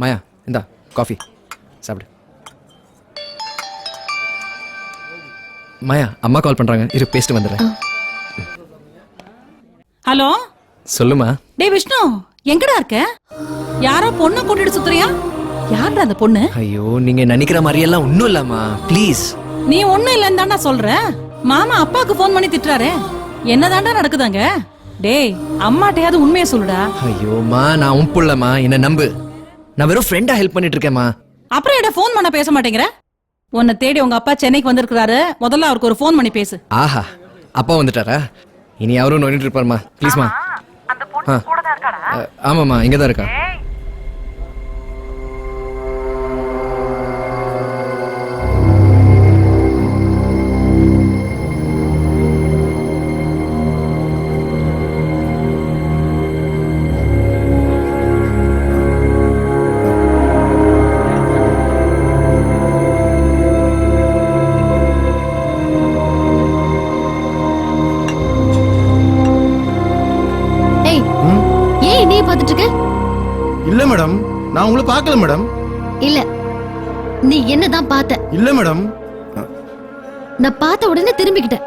மாயா இந்தா காஃபி சாப்பிடு. மாயா அம்மா கால் பண்றாங்க. இரு பேசிட்டு வந்துடுறேன். ஹலோ? சொல்லுமா. டேய் விஷ்ணு எங்கடா இருக்க? யாரோ பொண்ணை கூட்டிட்டு சுத்துறியா? யார்டா அந்த பொண்ணு? ஐயோ நீங்க நினைக்கிற மாதிரியெல்லாம் ஒன்றும் இல்லம்மா. ப்ளீஸ் நீ ஒண்ணும் இல்லன்னு தாண்டா சொல்ற. மாமா அப்பாவுக்கு ஃபோன் பண்ணி திட்டுறாரு. என்னதாண்டா நடக்குதாங்க டேய் அம்மாட்டையாவது உண்மையை சொல்லுடா. ஐயோம்மா நான் உன் புள்ளம்மா. என்ன நம்பு. நான் வெறும் ஃப்ரெண்டா ஹெல்ப் பண்ணிட்டு இருக்கேம்மா. அப்புறம் என்ன ஃபோன் பண்ண பேச மாட்டேங்கிற? உன்னை தேடி உங்க அப்பா சென்னைக்கு வந்திருக்கிறாரு. முதல்ல அவருக்கு ஒரு ஃபோன் பண்ணி பேசு. ஆஹா அப்பா வந்துட்டாரா? இனி அவரும் நோண்டிட்டு இருப்பாருமா ப்ளீஸ்மா ஆமாம்மா இங்கே தான் இருக்கா. நான் உங்களை பார்க்கல மேடம் இல்ல. நீ என்னதான் பார்த்த? இல்ல மேடம் நான் பார்த்த உடனே திரும்பிக்கிட்டேன்?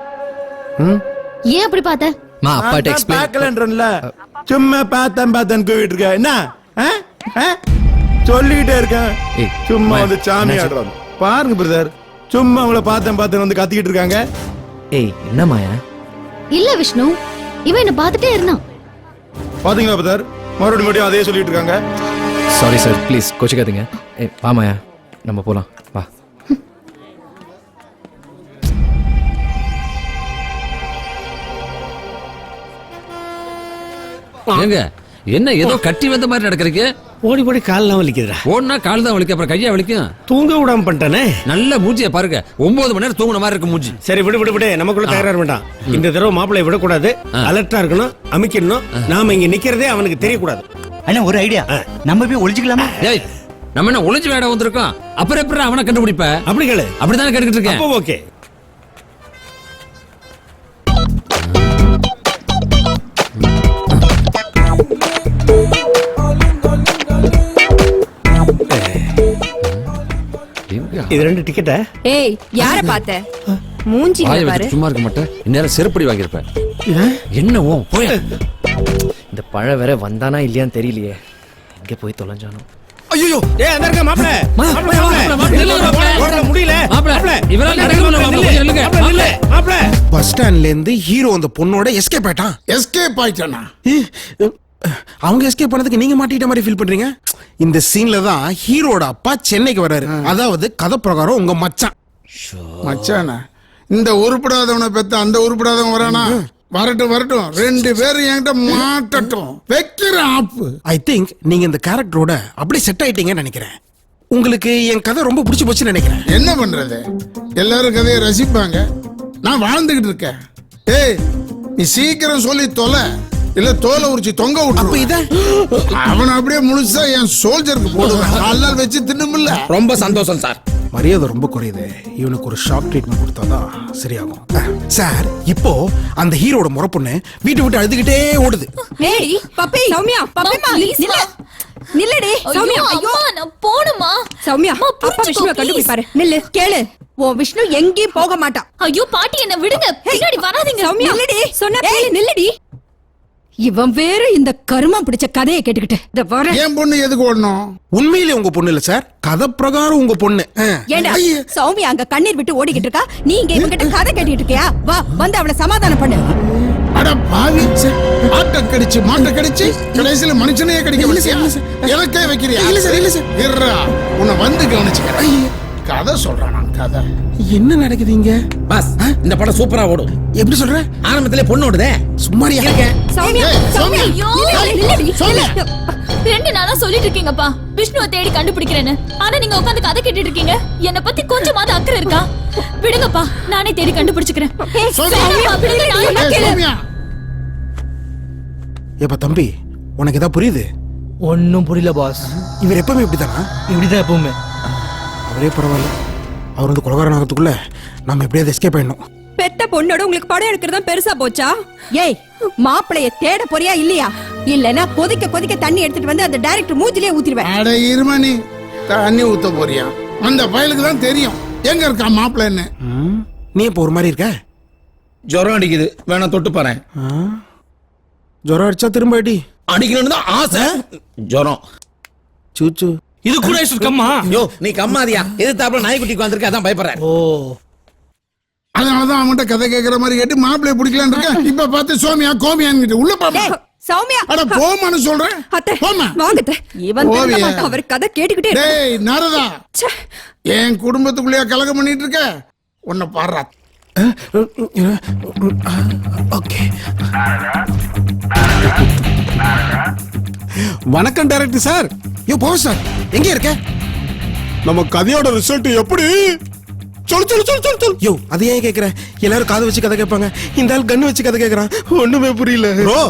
ஏன் அப்படி பார்த்த? மா அப்பாட்ட எக்ஸ்பிளைன் பார்க்கலன்றேன்ல. சும்மா பார்த்தேன் பார்த்தேன் கூவிட்டு இருக்க. என்ன? சொல்லிக்கிட்டே இருக்கேன். சும்மா வந்து சாமி? ஆடுறாங்க பாருங்க பிரதர் சும்மா உங்களை பார்த்தேன் பார்த்தேன் வந்து கத்திக்கிட்டு இருக்காங்க. ஏய் என்ன மாயா இல்ல விஷ்ணு. இவன் என்ன பார்த்துட்டே இருந்தான். பாத்தீங்களா பிரதர் மறுபடியும் மறுபடியும் அதே சொல்லிட்டு இருக்காங்க. சாரி சார் ப்ளீஸ் கோச்சிக்காதீங்க. ஏய் வா மாயா நம்ம போலாம். வா. ஏங்க என்ன ஏதோ கட்டி வந்த மாதிரி நடக்கிறீங்க? ஓடி போடி கால்லாம் வலிக்குதுடா. ஓடுனா கால் தான் வலிக்கும் அப்புறம் கையா வலிக்கும்? தூங்க விடாம பண்ணிட்டானே. நல்ல மூஞ்சிய பாருங்க. ஒன்பது மணி நேரம் தூங்குன மாதிரி இருக்கு மூஞ்சி. சரி விடு விடு விடு. நமக்குள்ள தகராறு வேண்டாம் இந்த தடவை மாப்பிள்ளை விடக்கூடாது. அலர்ட்டா இருக்கணும் அமைக்கணும் நாம இங்க நிக்கிறதே அவனுக்கு தெரியக்கூடாது. அண்ணா ஒரு ஐடியா நம்ம போய் ஒளிஞ்சுக்கலாமா? ஏய் நம்ம என்ன ஒளிஞ்சு வேட வந்திருக்கோம். அப்புறம் எப்படி அவனை கண்டுபிடிப்ப? அப்படி கேளு. அப்படித்தானே கேட்டுக்கிட்டு இருக்கேன். ஓகே? இது ரெண்டு டிக்கெட்டா ஏய் யார பார்த்த? மூஞ்சி பாரு. சும்மா இருக்க மாட்டேன். இந்நேரம் செருப்படி வாங்கியிருப்பேன். என்ன ஓ போய்? இந்த பழம் வேற வந்தானா இல்லையான்னு தெரியலையே. எங்கே போய் தொலைஞ்சானோ? ஐயோ ஏய் அந்த இருக்க முடியல. இவரால நில்லுங்க. மாப்பிள்ளை. பஸ் ஸ்டாண்ட்ல இருந்து ஹீரோ அந்த பொண்ணோட எஸ்கேப் ஆயிட்டான். எஸ்கேப் ஆயிட்டானா? அவங்க எஸ்கேப் பண்ணதுக்கு நீங்க மாட்டிட்ட மாதிரி ஃபீல் பண்றீங்க? இந்த சீன்ல தான் ஹீரோட அப்பா சென்னைக்கு வராரு அதாவது கதை பிரகாரம் உங்க மச்சான். மச்சானா? இந்த உருப்படாதவனை பெத்த அந்த உருப்படாதவன் வரானா? வரட்டும் வரட்டும். ரெண்டு பேரும் என்கிட்ட மாட்டட்டும். வைக்கிற ஆப்பு. ஐ திங்க் நீங்க இந்த கேரக்டரோட அப்படியே செட் ஆயிட்டீங்கன்னு நினைக்கிறேன். உங்களுக்கு என் கதை ரொம்ப பிடிச்சி போச்சுன்னு நினைக்கிறேன். என்ன பண்றது? எல்லாரும் கதையை ரசிப்பாங்க. நான் வாழ்ந்துகிட்டு இருக்கேன். ஏய் நீ சீக்கிரம் சொல்லி தொலை. இல்ல தோலை உரிச்சு தொங்க அப்ப விட்டு இத? அவனை அப்படியே முழுசா என் சோல்ஜருக்கு போடுவேன். நாலு நாள் வச்சு தின்னுமில்ல. ரொம்ப சந்தோஷம் சார். மரியாதை ரொம்ப குறையுது. இவனுக்கு ஒரு ஷாக் ட்ரீட்மெண்ட் கொடுத்தாதான் சரியாகும். சார் இப்போ அந்த ஹீரோட முறை பொண்ணு வீட்டை விட்டு அழுதுகிட்டே ஓடுது. ஏய் பப்பி சௌமியா பப்பிமா நில்ல நில்லடி சௌமியா ஐயோ. நான் போணுமா? சௌமியா அப்பா விஷ்ணுவை. கண்டுபிடிப்பாரு. நில்லு கேளு. உன் விஷ்ணு எங்கேயும் போக மாட்டான். ஐயோ பாட்டி என்ன விடுங்க. பின்னாடி வராதீங்க. சௌமியா நில்லடி. சொன்ன நில்லடி. இவன் வேற இந்த கருமம் பிடிச்ச கதையை கேட்டுக்கிட்டு. இந்த வர. என் பொண்ணு எதுக்கு ஓடணும்? உண்மையிலே உங்க பொண்ணு இல்ல சார். கதை பிரகாரம் உங்க பொண்ணு. ஏண்டா சௌமியா அங்க கண்ணீர் விட்டு ஓடிக்கிட்டு இருக்கா? நீ இங்க இவங்கிட்ட கதை கேட்டுட்டு இருக்கியா? வா வந்து அவளை சமாதானம் பண்ணு. அட பாவி. ஆட்டை கடிச்சு மாட்டை கடிச்சு கடைசியில மனுஷனையே கடிக்க வச்சியா? எனக்கே வைக்கிறியா? இல்ல சார், இல்ல சார். இருடா. உன்னை வந்து கவனிச்சுக்கிறேன். கதை சொல்றான் நான் கதை. என்ன நடக்குது இங்க பாஸ் இந்த படம் சூப்பரா ஓடும். எப்படி சொல்ற? ஆரம்பத்திலே பொண்ணு ஓடுதே. சும்மாரியா சௌமியா சௌமியா ஐயோ. நில்லு. ரெண்டு நாளா சொல்லிட்டு இருக்கீங்கப்பா. விஷ்ணுவை தேடி கண்டுபிடிக்கிறேன்னு. ஆனா நீங்க உட்காந்து கதை கேட்டுட்டு இருக்கீங்க. என்ன பத்தி கொஞ்சமாவது அக்கறை இருக்கா? விடுங்கப்பா நானே தேடி கண்டுபிடிச்சுக்கிறேன். ஏப்பா தம்பி உனக்கு ஏதாவது புரியுது? ஒன்றும் புரியல பாஸ். இவர் எப்பவுமே இப்படிதானா? இப்படிதான் எப்பவுமே. அவரே பரவாயில்ல. அவர் வந்து கொலகாரன் ஆகிறதுக்குள்ள நம்ம எப்படியாவது எஸ்கேப் ஆயிடணும். பெத்த பொண்ணோட உங்களுக்கு படம் எடுக்கிறதா பெருசா போச்சா? ஏய் மாப்பிளைய தேட போறியா இல்லையா? இல்லனா கொதிக்க கொதிக்க தண்ணி எடுத்துட்டு வந்து அந்த டைரக்டர் மூஞ்சிலே ஊத்திடுவேன். அட இருமணி. தண்ணி ஊத்த போறியா? அந்த பயலுக்கு தான் தெரியும். எங்க இருக்கா மாப்பிள்ளைன்னு ம், நீ இப்போ ஒரு மாதிரி இருக்க? ஜுரம் அடிக்குது. வேணா தொட்டு பாறேன். ஆ? ஜுரம் அடிச்சா திரும்ப அடி அடிக்கணும்னு தான் ஆசை. ஜுரம். சூச்சு. இது கூட கம்மா. யோ நீ கம்மாதியா. எதிர்த்தாப்புல நாய்க்குட்டிக்கு வந்திருக்க அதான் பயப்படுறேன் ஓ. அதனாலதான் அவன்கிட்ட கதை கேட்கற மாதிரி கேட்டு மாப்பிள்ளைய பிடிக்கலான்னு இருக்கேன். இப்ப பார்த்து சோமியா கோமியான்னு உள்ள பாப்பா. சௌமியா. அட போமான்னு சொல்றேன் அத்தை போமா வாங்க அத்தை. இவன். மாட்டான். அவர் கதை கேட்டுக்கிட்டே. டேய் நாரதா. ச்சே. என் குடும்பத்துக்குள்ளேயே கலகம் பண்ணிட்டு இருக்க. உன்னை பாடுறா. ஓகே. வணக்கம் டைரக்டர் சார். யோ போ சார். எங்க இருக்க? நம்ம கதையோட ரிசல்ட் எப்படி? சொல்லு சொல்லு சொல்லு சொல்லு சொல்லு. யோ அதை ஏன் கேக்குற? எல்லாரும் காதை வச்சு கதை கேட்பாங்க. இந்த ஆள் கண்ணு வச்சு கதை கேக்குறான். ஒண்ணுமே புரியல. ப்ரோ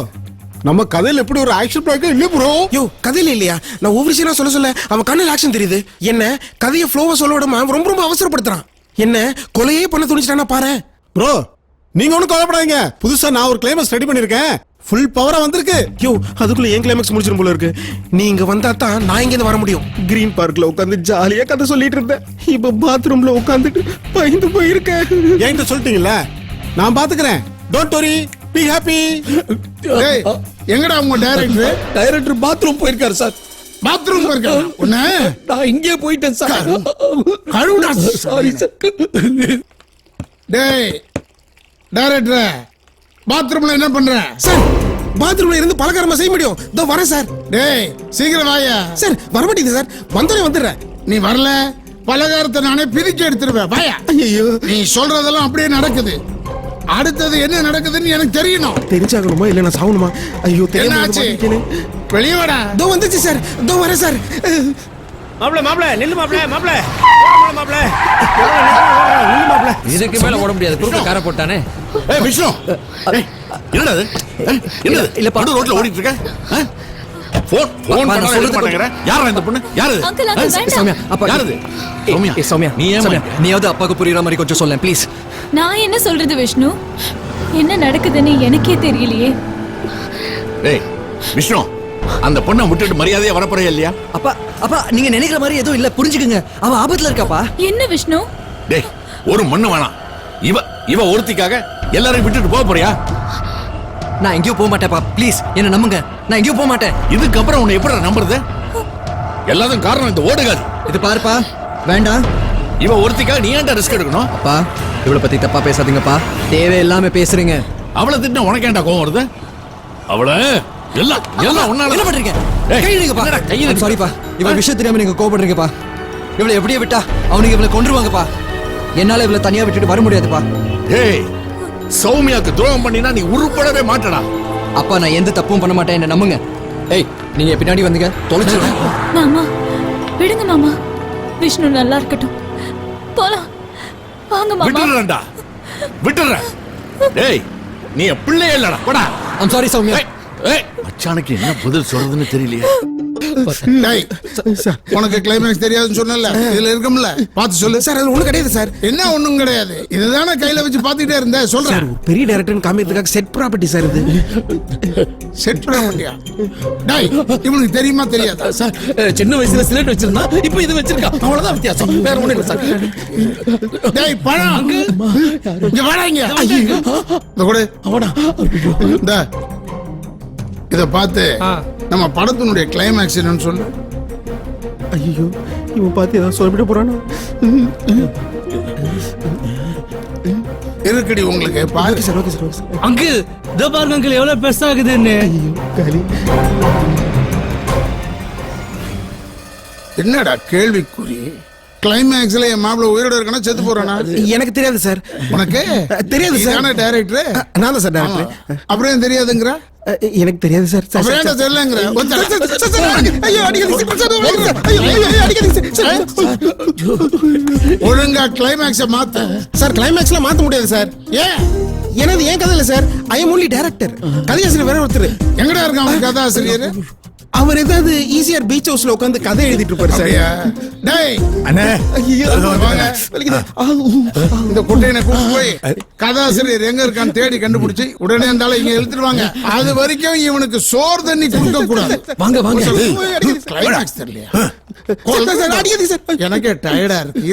நம்ம கதையில எப்படி ஒரு ஆக்ஷன் பிளாக் இல்ல ப்ரோ யோ கதையில இல்லையா? நான் ஒவ்வொரு சீனா சொல்ல சொல்ல அவன் கண்ணில் ஆக்ஷன் தெரியுது. என்ன? கதையை ஃப்ளோவா சொல்ல விடாம ரொம்ப ரொம்ப அவசரப்படுத்துறான். என்ன? கொலையே பண்ண துணிச்சிட்டானா பாரு ப்ரோ நீங்க ஒண்ணும் கவலைப்படாதீங்க. புதுசா நான் ஒரு கிளைமேக்ஸ் ரெடி பண்ணிருக்கேன் ஃபுல் பவரா வந்திருக்கு. யோ அதுக்குள்ள ஏன் கிளைமேக்ஸ் முடிச்சிடும் போல இருக்கு? நீங்க வந்தா தான் நான் இங்க இருந்து வர முடியும். கிரீன் பார்க்ல உட்காந்து ஜாலியா கதை சொல்லிட்டு இருந்தேன். இப்ப பாத்ரூம்ல உட்காந்துட்டு பயந்து போயிருக்கேன். என்கிட்ட சொல்லிட்டீங்கல்ல? நான் பாத்துக்கிறேன். டோன்ட் வரி பி ஹாப்பி எங்கடா உங்க டைரக்டர் டைரக்டர் பாத்ரூம் போயிருக்காரு சார் பாத்ரூம் இருக்கா உன்ன? நான் இங்கே போயிட்டேன் சார் கழுவுடா சாரி சார் டேய் டைரக்டர் பாத்ரூம்ல என்ன பண்ற? சார் பாத்ரூம்ல இருந்து பலகாரமா செய்ய முடியும். இதோ வரேன் சார் டேய் சீக்கிரம் வாயா. சார் வர மாட்டேங்குது சார் வந்தோடனே வந்துடுறேன். நீ வரல? பலகாரத்தை நானே பிரிச்சு எடுத்துருவேன். வாயா. ஐயோ நீ சொல்றதெல்லாம் அப்படியே நடக்குது. அடுத்தது என்ன நடக்குதுன்னு எனக்கு தெரியணும். தெரிஞ்சாகணுமா? இல்ல நான் சாகணுமா? ஐயோ மாட்டிக்கிட்டேனே. வெளியே வாடா. இதோ வந்துச்சு சார் இதோ வரேன் சார் மாப்ள மாப்ள நில்லு மாப்ள மாப்ள மாப்ள நில்லு மாப்ள இதுக்கு மேல ஓட முடியாது. குறுக்க காரை போட்டானே. ஏய் விஷ்ணு. என்னடா இது? ஏய், என்னது? இல்ல, பா- நடு ரோட்ல ஓடிட்டு இருக்க? போன் போன் பண்ணா எடுக்க சொல்றது மாட்டேங்கிற. யாரா இந்த பொண்ணு? யாரு? Uncle, uncle? வேண்டாம். சௌமியா அப்பா யாரு சௌமியா. ஏய், சௌமியா நீ ஏன் சௌமியா நீயாவது அப்பாவுக்கு புரியுற மாதிரி கொஞ்சம் சொல்லேன் ப்ளீஸ். நான் என்ன சொல்றது விஷ்ணு? என்ன நடக்குதுன்னு எனக்கே தெரியலையே. டேய் விஷ்ணு. அந்த பொண்ணை விட்டுட்டு மரியாதையா வரப்போறியா இல்லையா? அப்பா அப்பா நீங்க நினைக்கிற மாதிரி எதுவும் இல்ல. புரிஞ்சுக்குங்க. அவ ஆபத்துல இருக்காப்பா. என்ன விஷ்ணு? டேய் ஒரு மண்ணு வேணாம். இவ இவ ஒருத்திக்காக எல்லாரையும் விட்டுட்டு போக போறியா? நான் எங்கேயும் போக மாட்டேன்ப்பா. ப்ளீஸ் என்ன நம்புங்க. நான் எங்கேயும் போக மாட்டேன். இதுக்கப்புறம் உன்னை எப்படி நம்புறது? எல்லாத்துக்கும் காரணம் இந்த ஓடுகாது. இது பாருப்பா. வேண்டாம். இவ ஒருத்திக்காக நீ ஏன்டா ரிஸ்க் எடுக்கணும்? அப்பா இவளை பத்தி தப்பா பேசாதீங்கப்பா. தேவையில்லாம பேசுறீங்க. அவளை திட்டினா உனக்கு ஏன்டா கோவம் வருது? அவளை எல்லாம் எல்லாம் உன்னால என்ன பண்றீங்க? ஏய், கை எடுங்கப்பா என்னடா கை எடுக்க? சாரிப்பா இவள் விஷயம் தெரியாம நீங்க கோபப்படுறீங்கப்பா இவளை எப்படியே விட்டா அவனுக்கு இவளை கொன்றுவாங்கப்பா. என்னால இவளை தனியா விட்டுட்டு வர முடியாதுப்பா. ஏய் சௌமியாக்கு துரோகம் பண்ணினா நீ உருப்படவே மாட்டடா. அப்பா நான் எந்த தப்பும் பண்ண மாட்டேன் என்ன நம்புங்க. ஏய் நீங்க பின்னாடி வந்தீங்க. தொலைச்சிருவேன் மாமா விடுங்க மாமா. விஷ்ணு நல்லா இருக்கட்டும். போலாம். வாங்க மாமா. விட்டுடுறேன். டேய் நீ பிள்ளையே இல்லடா. போடா. I'm sorry Sowmya. மச்சானுக்கு என்ன பதில் சொல்றதுன்னு தெரியலையே. டேய் உனக்கு கிளைமேக்ஸ் தெரியாதுன்னு சொன்னல இதுல இருக்கும்ல பார்த்து சொல்லு. சார் அது ஒண்ணு கிடையாது சார். என்ன ஒண்ணும் கிடையாது? இதுதானே கையில வச்சு பாத்துட்டே இருந்த சார் சொல்றேன் பெரிய டைரக்டர் காமிக்கிறதுக்காக செட் ப்ராப்பர்ட்டி சார் இது. செட் பண்ண மாட்டியா டேய் இவனுக்கு தெரியுமா தெரியாதா? சார் சின்ன வயசுல சிலேட் வச்சிருந்தா இப்போ இது வச்சிருக்கா அவ்வளவுதான் வித்தியாசம். வேற ஒண்ணும் இல்லை சார். டேய் பழம் இங்க வாடா இங்க. இந்த கூட. அவனா? இந்த. இத பார்த்து நம்ம படத்தினுடைய கிளைமேக்ஸ் என்னன்னு சொல்லு. ஐயோ இவன் பார்த்து ஏதாவது சொல்லிவிட போறானா? இருக்குடி உங்களுக்கு பாரு. Okay sir okay sir okay sir. Uncle இதோ பாருங்க அங்கிள் எவ்வளவு பெருசா இருக்குதுன்னு என்னடா கேள்விக்குறி? கிளைமேக்ஸ்ல என் மாப்பிள்ள உயிரோட இருக்கானா செத்து போறானா? எனக்கு தெரியாது சார். உனக்கு? தெரியாது சார். நீதானே டைரக்டர் நான் தான் சார் டைரக்டர் அப்புறம் ஏன் தெரியாதுங்கிற? எனக்கு தெரியாது சார். ஏன்டா தெரியலங்கிற? ஐயோ, அடிக்காதீங்க சார். ஐயோ, ஐயோ, அடிக்காதீங்க சார். ஒழுங்கா கிளைமேக்ஸ மாத்து. சார் கிளைமேக்ஸ்ல மாத்த முடியாது சார். ஏன்? எனது ஏன் கதை இல்ல sir I am only director கதையாசிரியர் வேற ஒருத்தர். எங்கடா இருக்கான் கதாசிரியர்? அவர் ஏதாவது ஈஸியார் பீச் ஹவுஸ்ல உட்காந்து கதை எழுதிட்டு இருப்பாரு சார் டேய்! அண்ணே. வாங்க. இந்த குட்டையனை கூப்பிட்டு போய் கதாசிரியர் எங்க இருக்கான்னு தேடி கண்டுபிடிச்சு உடனே இருந்தாலும் இங்க இழுத்துருவாங்க அது வரைக்கும் இவனுக்கு சோறு தண்ணி கொடுக்க கூடாது. வாங்க வாங்க. கிளைமாக்ஸ் தெரியலையா? Sir, sir, sir. எனக்கே டயர்டா இருக்கு.